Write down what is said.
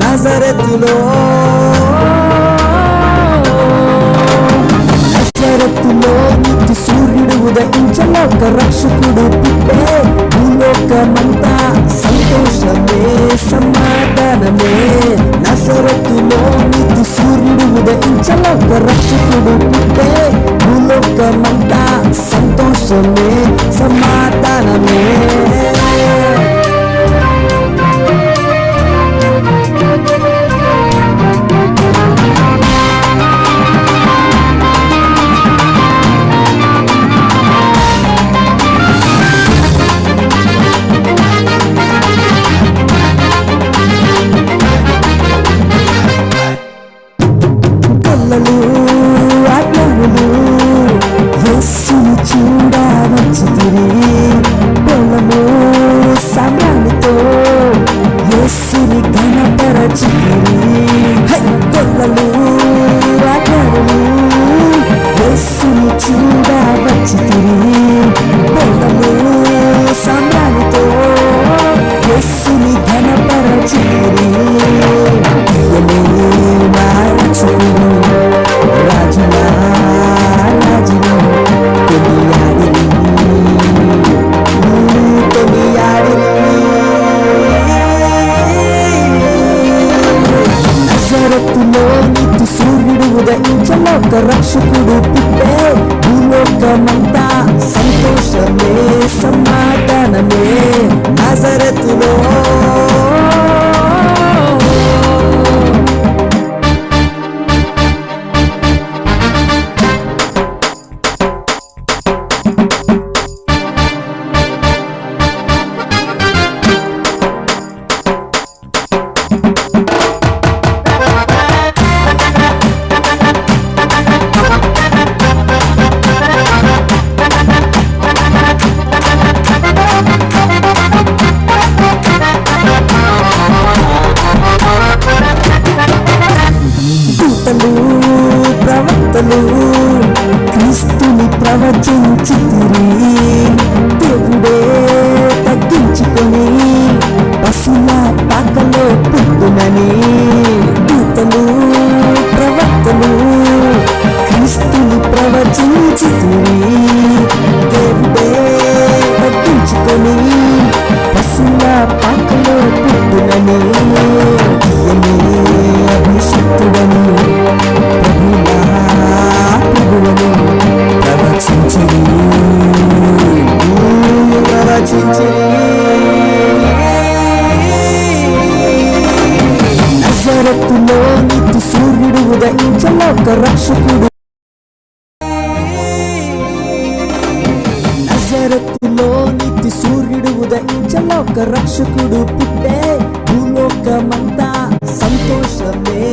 నజరెతులో నజరెతులో నిత్య సూర్యుడు ఉదయించలో ఒక రక్షకుడు పుట్టే భూలోకమంతా సంతోషమే సమాధానమే. నజరెతులో నిత్య సూర్యుడు ఉదయించలో ఒక రక్షకుడు పుట్టే భూలోకమంతా సంతోషమే సమాధానమే. పిల్లలు అజ్ఞానులు చూడవచ్చు తిరిగి బలము సమయానితో యస్సుని ఘనపరచుతిరి. హై! పిల్లలు అజ్ఞానులు చూడవచ్చు తిరిగి బలము సమయానితో యస్సుని ఘనపరచు తిరిగి సూర్యుడు ఒక రక్షకుడు పుట్టే భూలోకమంతా సంతోషమే సమాధానమే. నజరతులో ప్రవక్తలు క్రీస్తుని ప్రవచించితిరి దేవుడే తగ్గించుకొని పశుల పాకలో పుట్టునని దూతలు ప్రవక్తలు క్రీస్తుని ప్రవచించితిరి దేవుడే తగ్గించుకొని పశుల పాకలో పుట్టునని ప్రవచించిరి నజరత్తులో నిత్య సూర్యుడు ఉదయించలో ఒక రక్షకుడు నజరత్తులో నిత్య సూర్యుడు ఉదయించలో ఒక రక్షకుడు పుట్టే భూలోకమంతా సంతోషమే.